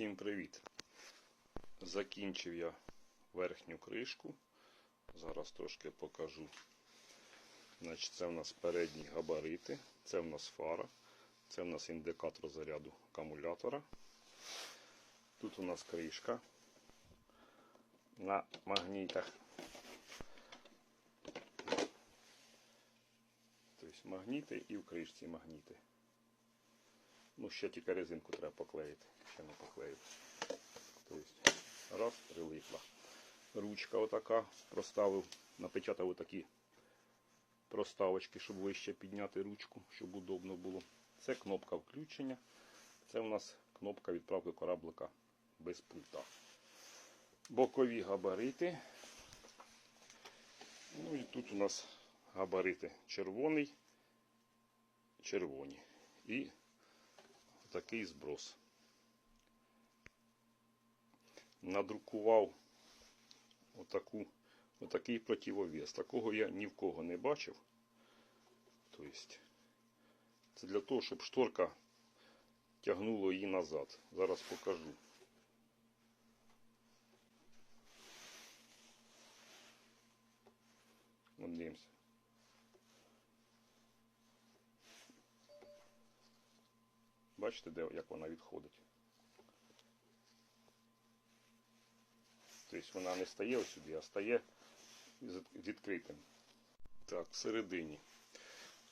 Всім привіт! Закінчив я верхню кришку. Зараз трошки покажу. Значить, це в нас передні габарити, це в нас фара, це в нас індикатор заряду акумулятора. Тут у нас кришка на магнітах. Тобто магніти і в кришці магніти. Ну, ще тільки резинку треба поклеїти. Ще не поклеїв. Тобто, раз, прилипла. Ручка отака проставив, напечатав отакі проставочки, щоб вище підняти ручку, щоб удобно було. Це кнопка включення. Це у нас кнопка відправки кораблика без пульта. Бокові габарити. Ну і тут у нас габарити червоний, червоні. І такий зброс. Надрукував отаку, отакий противовес. Такого я ні в кого не бачив. Тобто, це для того, щоб шторка тягнула її назад. Зараз покажу. Дивимося. Бачите, де, як вона відходить? Тобто вона не стає сюди, а стає відкритим. Так, всередині.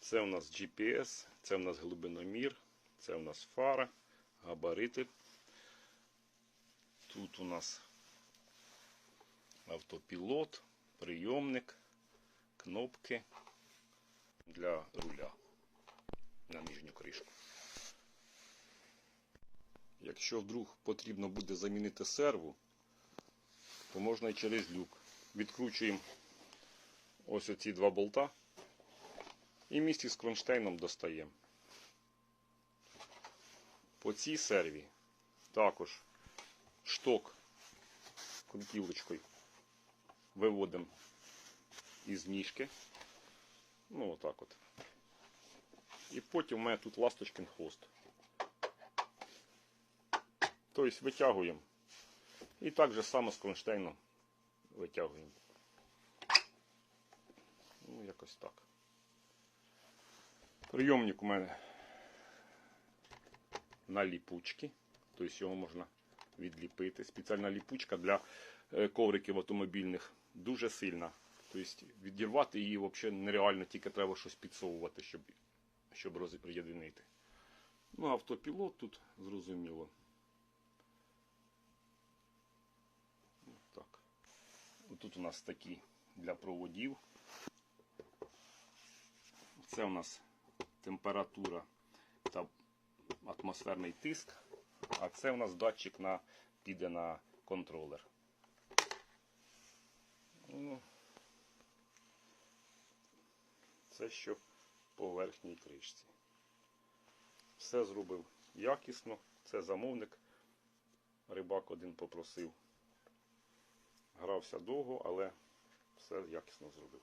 Це у нас GPS, це у нас глибиномір, це у нас фара, габарити. Тут у нас автопілот, прийомник, кнопки для руля на нижню кришку. Якщо вдруг потрібно буде замінити серву, то можна і через люк. Відкручуємо ось оці два болта і місці з кронштейном достаємо. По цій серві також шток крутілочкою виводимо із ніжки. Ну отак от. І потім у мене тут ласточкин хвост. Тобто витягуємо. І так же само з кронштейном витягуємо. Ну, якось так. Прийомник у мене на ліпучки. Тобто його можна відліпити. Спеціальна ліпучка для е, ковриків автомобільних дуже сильна. Тобто відірвати її взагалі нереально, тільки треба щось підсовувати, щоб, щоб роз'єдинити. Ну, автопілот тут зрозуміло. Так. Тут у нас такі для проводів. Це у нас температура та атмосферний тиск, а це у нас датчик на, піде на контролер. Ну, це що по верхній кришці. Все зробив якісно. Це замовник. Рибак один попросив. Грався довго, але все якісно зробив.